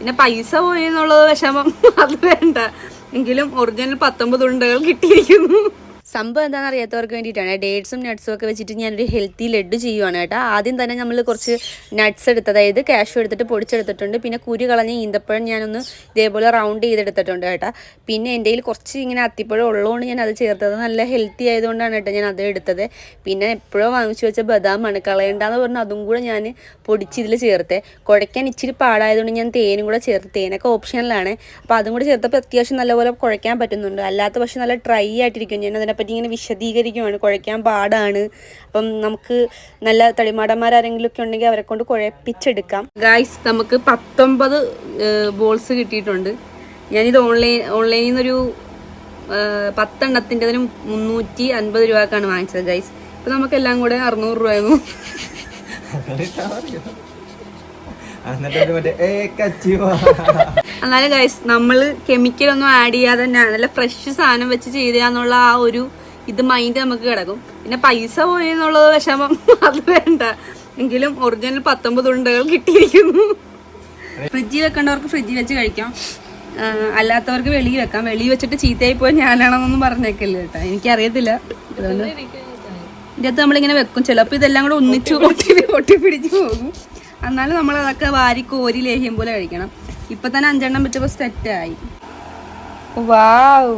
പിന്നെ പൈസ പോയി എന്നുള്ളത് വിഷമം. അത് വേണ്ട. എങ്കിലും ഒറിജിനൽ പത്തൊമ്പത് ഉണ്ടകൾ കിട്ടിയിരിക്കുന്നു. സംഭവം എന്താണെന്ന് അറിയാത്തവർക്ക് വേണ്ടിയിട്ടാണ്. ഡേറ്റ്സും നട്ട്സും ഒക്കെ വെച്ചിട്ട് ഞാനൊരു ഹെൽത്തി ലഡ്ഡു ചെയ്യുവാണ് കേട്ടോ. ആദ്യം തന്നെ നമ്മൾ കുറച്ച് നട്ട്സ് എടുത്ത് അതായത് കാഷ്യൂ എടുത്തിട്ട് പൊടിച്ചെടുത്തിട്ടുണ്ട്. പിന്നെ കുരു കളഞ്ഞ ഈന്തപ്പഴം ഞാനൊന്ന് ഇതേപോലെ റൗണ്ട് ചെയ്തെടുത്തിട്ടുണ്ട് കേട്ടോ. പിന്നെ എന്റെ കയ്യിൽ കുറച്ച് ഇങ്ങനെ അത്തിപ്പഴം ഉള്ളതുകൊണ്ട് ഞാൻ അത് ചേർത്തത് നല്ല ഹെൽത്തി ആയതുകൊണ്ടാണ് കേട്ടോ ഞാൻ അത് എടുത്തത്. പിന്നെ എപ്പോഴോ വാങ്ങിച്ചു വെച്ച ബദാമാണ് കളയണ്ടെന്ന് പറഞ്ഞ് അതും കൂടെ ഞാൻ പൊടിച്ച് ഇതിൽ ചേർത്തേ. കുഴയ്ക്കാൻ ഇച്ചിരി പാടായതുകൊണ്ട് ഞാൻ തേനും കൂടെ ചേർത്ത്. തേനൊക്കെ ഓപ്ഷനിലാണ്. അപ്പോൾ അതും കൂടെ ചേർത്തപ്പോൾ അത്യാവശ്യം നല്ലപോലെ കുഴയ്ക്കാൻ പറ്റുന്നുണ്ട്. അല്ലാത്ത പക്ഷേ നല്ല ഡ്രൈ ആയിട്ടിരിക്കും. ഞാൻ അതിനെപ്പറ്റി ഇങ്ങനെ വിശദീകരിക്കുവാണ്. കുഴയ്ക്കാൻ പാടാണ്. അപ്പം നമുക്ക് നല്ല തടിമാടന്മാരാരെങ്കിലും ഒക്കെ ഉണ്ടെങ്കിൽ അവരെ കൊണ്ട് കുഴപ്പിച്ചെടുക്കാം. ഗായ്സ് നമുക്ക് പത്തൊമ്പത് ബോൾസ് കിട്ടിയിട്ടുണ്ട്. ഞാനിത് ഓൺലൈൻ ഓൺലൈനിൽ നിന്നൊരു പത്തെണ്ണത്തിന്റെ അതിനും മുന്നൂറ്റി അൻപത് രൂപക്കാണ് വാങ്ങിച്ചത് ഗൈസ് ഇപ്പം നമുക്കെല്ലാം കൂടെ അറുന്നൂറ് രൂപയായിരുന്നു. എന്നിട്ട് മറ്റേ ഏ കച്ചിവാ. എന്നാലും ഗൈസ് നമ്മൾ കെമിക്കലൊന്നും ആഡ് ചെയ്യാതെ തന്നെ നല്ല ഫ്രഷ് സാധനം വെച്ച് ചെയ്താന്നുള്ള ആ ഒരു ഇത് മൈൻഡ് നമുക്ക് കിടക്കും. പിന്നെ പൈസ പോയി എന്നുള്ളത് വിഷമം അത് വേണ്ട. എങ്കിലും ഒറിജിനൽ പത്തൊമ്പത് ഉണ്ടകൾ കിട്ടിയിരിക്കുന്നു. ഫ്രിഡ്ജിൽ വെക്കേണ്ടവർക്ക് ഫ്രിഡ്ജിൽ വെച്ച് കഴിക്കാം. അല്ലാത്തവർക്ക് വെളിയിൽ വെക്കാം. വെളിയിൽ വെച്ചിട്ട് ചീത്തയായി പോയി ഞാനാണെന്നൊന്നും പറഞ്ഞേക്കല്ലേ കേട്ടോ. എനിക്കറിയത്തില്ല. അതുകൊണ്ട് ഇതിന്റെ അകത്ത് നമ്മളിങ്ങനെ വെക്കും. ചിലപ്പോൾ ഇതെല്ലാം കൂടെ ഒന്നിച്ച് ഒട്ടി ഒട്ടി പിടിച്ച് പോകും. എന്നാലും നമ്മൾ അതൊക്കെ വാരി കോരി ലേഹ്യം പോലെ കഴിക്കണം. ഇപ്പൊ തന്നെ അഞ്ചെണ്ണം വെച്ചപ്പോൾ സെറ്റായി വാവ്